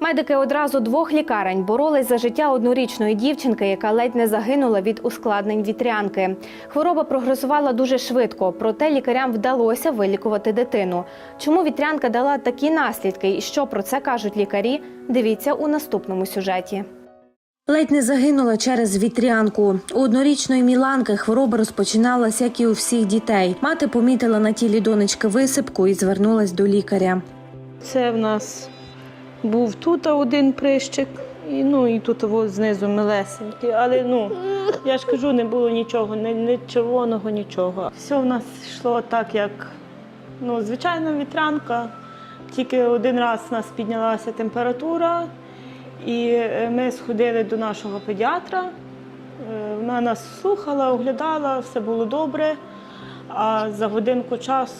Медики одразу двох лікарень боролись за життя однорічної дівчинки, яка ледь не загинула від ускладнень вітрянки. Хвороба прогресувала дуже швидко, проте лікарям вдалося вилікувати дитину. Чому вітрянка дала такі наслідки і що про це кажуть лікарі? Дивіться у наступному сюжеті. Ледь не загинула через вітрянку. У однорічної Міланки хвороба розпочиналась, як і у всіх дітей. Мати помітила на тілі донечки висипку і звернулась до лікаря. Це в нас був тут один прищик, і, ну і тут знизу милесенький. Але ну, я ж кажу, не було нічого, ні, ні червоного, нічого. Все в нас йшло так, як ну, звичайна вітрянка. Тільки один раз у нас піднялася температура, і е, ми сходили до нашого педіатра. Е, Вона нас слухала, оглядала, все було добре. А за годинку часу